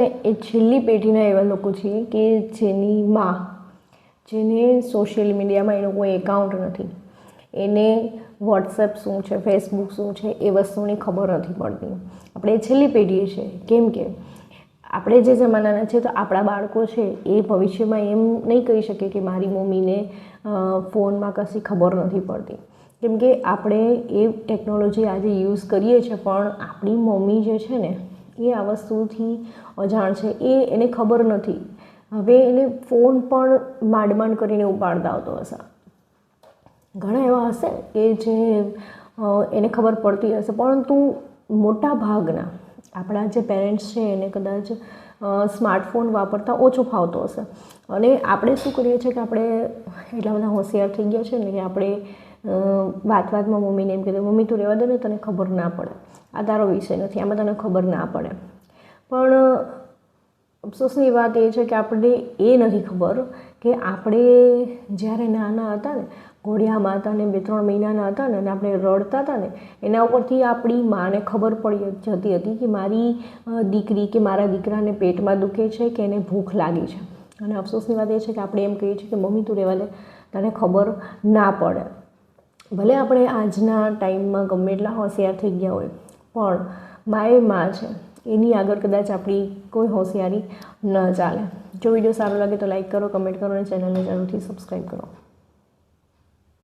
એ છેલ્લી પેઢીના એવા લોકો છે કે જેની માં, જેને સોશિયલ મીડિયામાં એનું કોઈ એકાઉન્ટ નથી. એને વોટ્સએપ શું છે ફેસબુક શું છે, એ વસ્તુની ખબર નથી પડતી. આપણે છેલ્લી પેઢી છે. કેમ કે આપણે જે જમાનાના છે તો આપણા બાળકો છે એ ભવિષ્યમાં એમ નહીં કહી શકે કે મારી મમ્મીને ફોનમાં કશી ખબર નથી પડતી. કેમ કે આપણે એ ટેકનોલોજી આજે યુઝ કરીએ છીએ પણ આપણી મમ્મી જે છે ને એ આ વસ્તુથી અજાણ છે, એ એને ખબર નથી. હવે એને ફોન પણ માંડ માંડ કરીને ઉપાડતા આવતો હશે. ઘણા એવા હશે કે જે એને ખબર પડતી હશે, પરંતુ મોટા ભાગના આપણા જે પેરેન્ટ્સ છે, એને કદાચ સ્માર્ટફોન વાપરતા ઓછો ફાવતો હશે. અને આપણે શું કરીએ છીએ કે આપણે એટલા બધા હોશિયાર થઈ ગયા છે ને કે આપણે વાત વાતમાં મમ્મીને એમ કીધું, મમ્મી, તું રહેવા દે ને, તને ખબર ના પડે. આ તારો વિષય નથી, આમાં તને ખબર ના પડે. પણ અફસોસની વાત એ છે કે આપણને એ નથી ખબર કે આપણે જ્યારે નાના હતા ને ઘોડિયામાં હતા ને બે ત્રણ મહિનાના હતા ને, અને આપણે રડતા હતા ને, એના ઉપરથી આપણી માને ખબર પડી જતી હતી કે મારી દીકરી કે મારા દીકરાને પેટમાં દુખે છે કે એને ભૂખ લાગી છે. અને અફસોસની વાત એ છે કે આપણે એમ કહીએ છીએ કે, મમ્મી, તું રહેવા દે, તને ખબર ના પડે. ભલે આપણે આજના ટાઈમમાં ગમે એટલા હોશિયાર થઈ ગયા હોય, પણ માએ માં છે. એની આગળ કદાચ આપણી કોઈ હોશિયારી ન ચાલે. જો વીડિયો સારો લાગે તો લાઈક કરો, કમેન્ટ કરો અને ચેનલને જરૂરથી સબસ્ક્રાઈબ કરો.